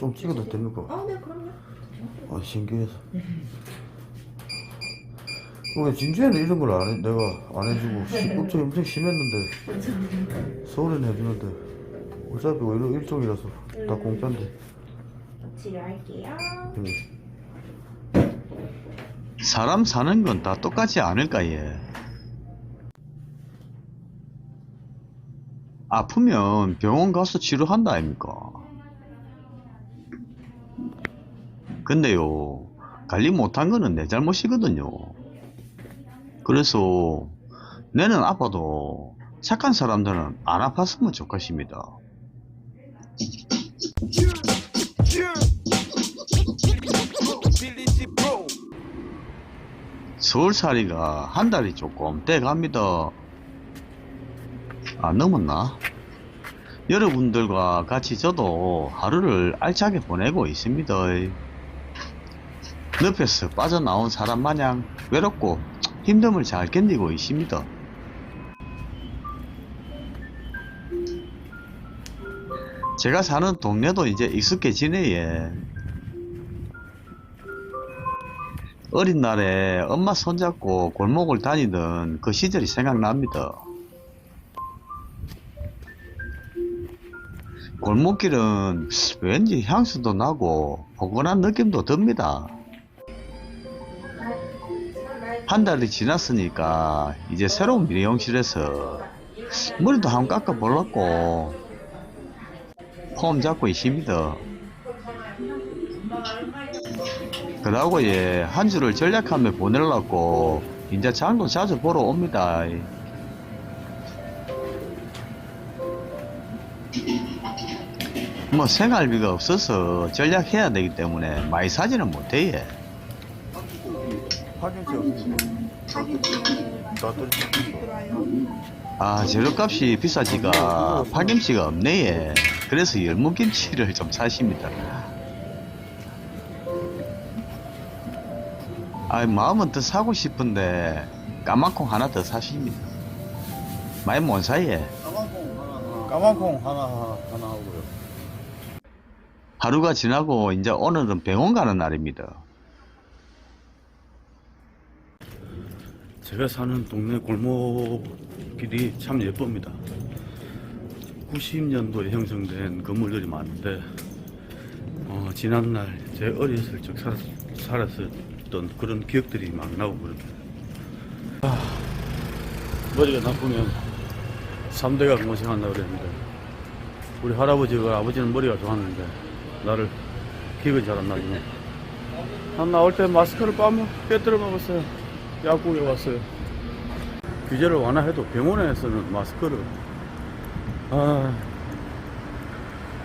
좀 찍어도 됩니까? 아, 네, 그럼요. 아 신기해서 왜 진주에는 이런 걸 안 해? 내가 안 해주고 시- 엄청 엄청 심했는데 서울에는 해주는데 어차피 뭐 일, 일종이라서 다 공짜인데 치료할게요. 응. 사람 사는 건 다 똑같지 않을까 얘 아프면 병원 가서 치료한다 아닙니까 근데요 관리 못한 거는 내 잘못이거든요 그래서 내는 아파도 착한 사람들은 안 아팠으면 좋겠습니다 서울살이가 한 달이 조금 돼갑니다. 안 넘었나? 여러분들과 같이 저도 하루를 알차게 보내고 있습니다. 늪에서 빠져나온 사람 마냥 외롭고 힘듦을 잘 견디고 있습니다. 제가 사는 동네도 이제 익숙해지네, 예. 어린 날에 엄마 손잡고 골목을 다니던 그 시절이 생각납니다. 골목길은 왠지 향수도 나고 포근한 느낌도 듭니다. 한 달이 지났으니까 이제 새로운 미용실에서 머리도 한번 깎아보려고 폼 잡고 있습니다. 그러고 예, 한 주를 전략하며 보내려고 이제 장도 자주 보러 옵니다. 뭐 생활비가 없어서 전략해야 되기 때문에 많이 사지는 못해 예. 파김치 아 재료값이 비싸지가 파김치가 없네 예. 그래서 열무김치를 좀 사십니다. 아 마음은 더 사고 싶은데 까만콩 하나 더 사십니다. 많이 못 사예. 까만콩 하나 하나 하고요 하루가 지나고 이제 오늘은 병원 가는 날입니다. 제가 사는 동네 골목길이 참 예쁩니다. 90년도에 형성된 건물들이 많은데 어, 지난날 제 어렸을 적 살, 살았었던 그런 기억들이 막 나고 그럽니다. 아, 머리가 나쁘면 3대가 고생한다고 그랬는데 우리 할아버지가 아버지는 머리가 좋았는데 나를 기억이 잘 안 나지네. 난 나올 때 마스크를 빠면 빼뜨려 먹었어요. 약국에 왔어요. 규제를 완화해도 병원에서는 마스크를. 아.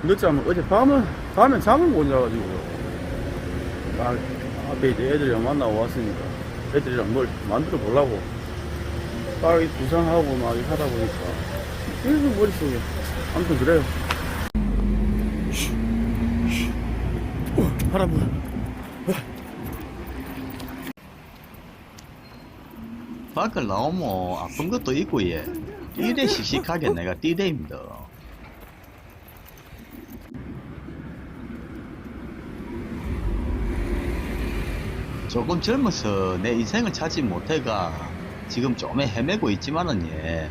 늦잠을 어제 밤은 밤에 잠을 못 자가지고. 아, 앞에 이제 애들이랑 만나고 왔으니까 애들이랑 뭘 만들어 보려고. 딱이 구상하고 막 하다 보니까. 계속 머릿속에 아무튼 그래요. 어, 할아버지 밖을 나오면 아픈 것도 있고 예. 이래 씩씩하게 내가 띠대입니다. 조금 젊어서 내 인생을 찾지 못해가 지금 좀 헤매고 있지만은 예.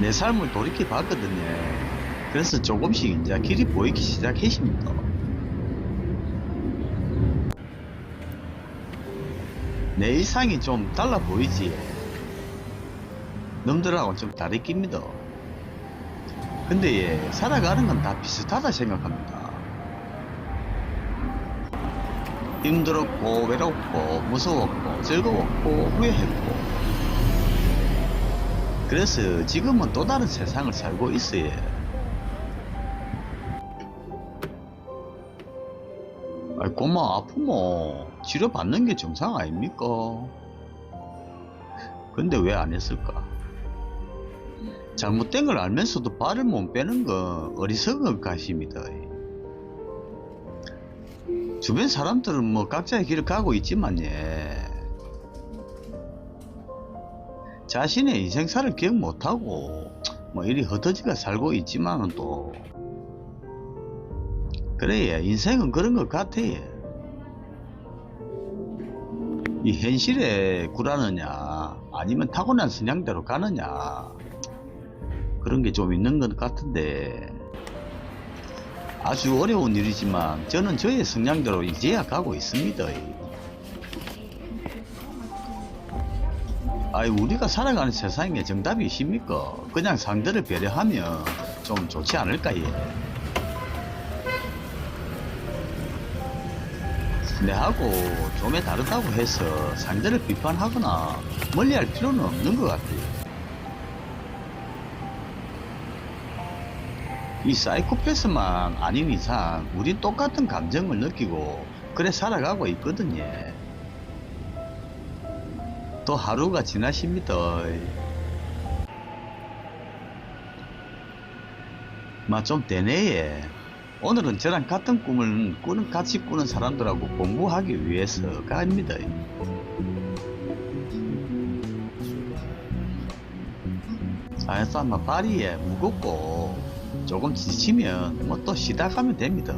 내 삶을 돌이켜 봤거든요. 그래서 조금씩 이제 길이 보이기 시작했습니다. 내 일상이 좀 달라 보이지. 놈들하고는 좀 다르깁니다. 근데 예, 살아가는 건 다 비슷하다 생각합니다. 힘들었고, 외롭고, 무서웠고, 즐거웠고, 후회했고. 그래서 지금은 또 다른 세상을 살고 있어요. 아이, 고마 아프면 치료받는 게 정상 아닙니까? 근데 왜 안 했을까? 잘못된 걸 알면서도 발을 못 빼는 건 어리석은 것입니다. 주변 사람들은 뭐 각자의 길을 가고 있지만 예. 자신의 인생사를 기억 못하고 뭐 이리 흩어지게 살고 있지만은 또 그래 인생은 그런 것 같아 이 현실에 굴하느냐 아니면 타고난 성향대로 가느냐 그런 게 좀 있는 것 같은데 아주 어려운 일이지만 저는 저의 성향대로 이제야 가고 있습니다. 아이 우리가 살아가는 세상에 정답이 있습니까? 그냥 상대를 배려하면 좀 좋지 않을까 예. 내하고 좀에 다르다고 해서 상대를 비판하거나 멀리할 필요는 없는 것 같아요. 이 사이코패스만 아닌 이상 우린 똑같은 감정을 느끼고 그래 살아가고 있거든요. 또 하루가 지나십니다. 마좀 되네 예. 오늘은 저랑 같은 꿈을 꾸는 같이 꾸는 사람들하고 공부하기 위해서 갑니다. 아싸 마 발이에 무겁고 조금 지치면 뭐 또 쉬다 가면 됩니다.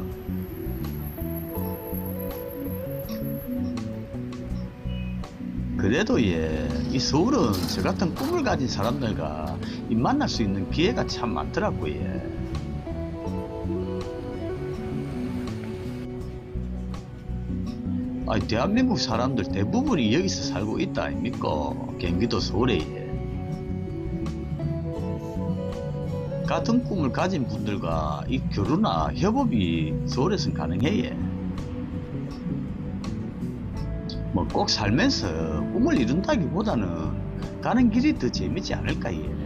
그래도 예, 이 서울은 저 같은 꿈을 가진 사람들과 이 만날 수 있는 기회가 참 많더라고요. 예. 아, 대한민국 사람들 대부분이 여기서 살고 있다 아닙니까? 경기도 서울에. 예. 같은 꿈을 가진 분들과 이 교류나 협업이 서울에선 가능해. 뭐 꼭 살면서 꿈을 이룬다기보다는 가는 길이 더 재미지 않을까 예.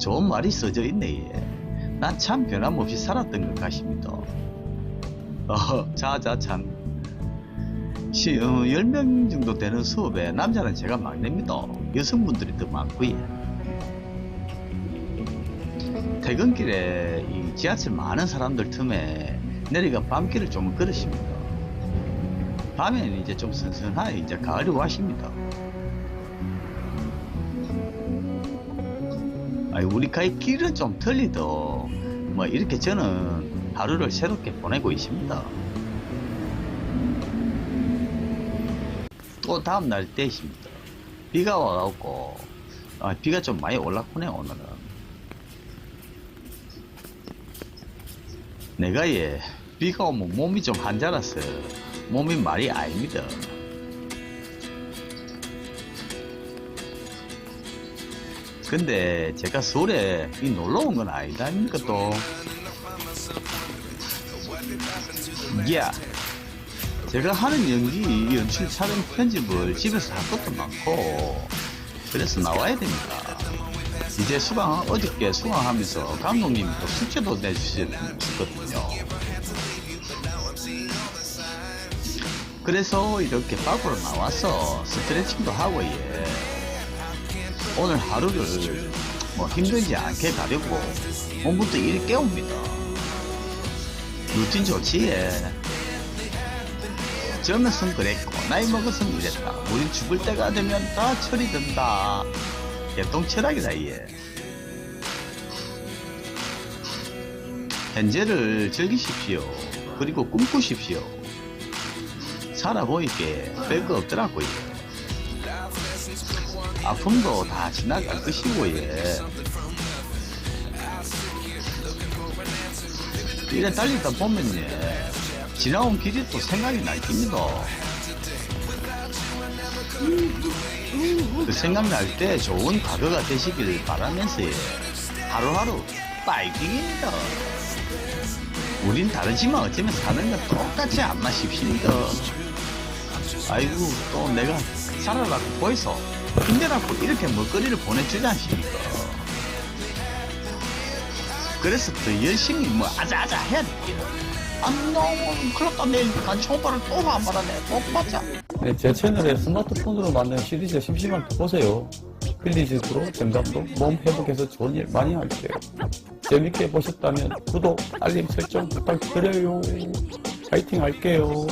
좋은 말이 써져 있네 예. 난 참 변함없이 살았던 것 같습니다. 어, 자자 참. 시, 어, 10명 정도 되는 수업에 남자는 제가 막내입니다. 여성분들이 더 많고요. 퇴근길에 이 지하철 많은 사람들 틈에 내리가 밤길을 좀 걸으십니다. 밤에는 이제 좀 선선하게 이제 가을이 와십니다. 아니, 우리가의 길은 좀 틀리도 뭐 이렇게 저는 하루를 새롭게 보내고 있습니다. 또 다음 날 때입니다. 비가 와갖고 아, 비가 좀 많이 올랐구네 오늘은. 내가 예 비가 오면 몸이 좀 한자라서 몸이 말이 아닙니다. 근데 제가 서울에 이 놀러 온 건 아니다 아닙니까 또. 야, 제가 하는 연기, 연출, 촬영, 편집을 집에서 할 것도 많고 그래서 나와야 됩니다. 이제 수강, 어저께 수강하면서 감독님이 또 숙제도 내주셨거든요. 그래서 이렇게 밖으로 나와서 스트레칭도 하고 예. 오늘 하루를 뭐 힘들지 않게 가려고 몸부터 일을 깨웁니다. 루틴 좋지 예. 젊었으면 그랬고 나이 먹었으면 이랬다. 우리 죽을 때가 되면 다 철이 든다. 개똥 철학이다 얘. 현재를 즐기십시오. 그리고 꿈꾸십시오. 살아보이게 별거 없더라고요. 아픔도 다 지나갈 것이고 예. 이래 달리다 보면 예. 지나온 길이 또 생각이 날 겁니다. 그 생각날 때 좋은 과거가 되시길 바라면서 예. 하루하루 파이팅입니다. 우린 다르지만 어쩌면 사는 건 똑같이 안 마십시다. 아이고 또 내가 살아라고 보이소. 힘내라고 이렇게 먹거리를 보내주지 않습니까? 그래서 더 열심히 뭐 아자아자 해야 돼요. 안 나오면 큰일 났다 내일 간식 오빠를 또안 받아내 또 받자. 네, 제 채널에 스마트폰으로 만든 시리즈 심심할 때 보세요. 필리즈프로 정답도 몸 회복해서 좋은 일 많이 할게요. 재밌게 보셨다면 구독, 알림 설정 부탁드려요. 파이팅 할게요.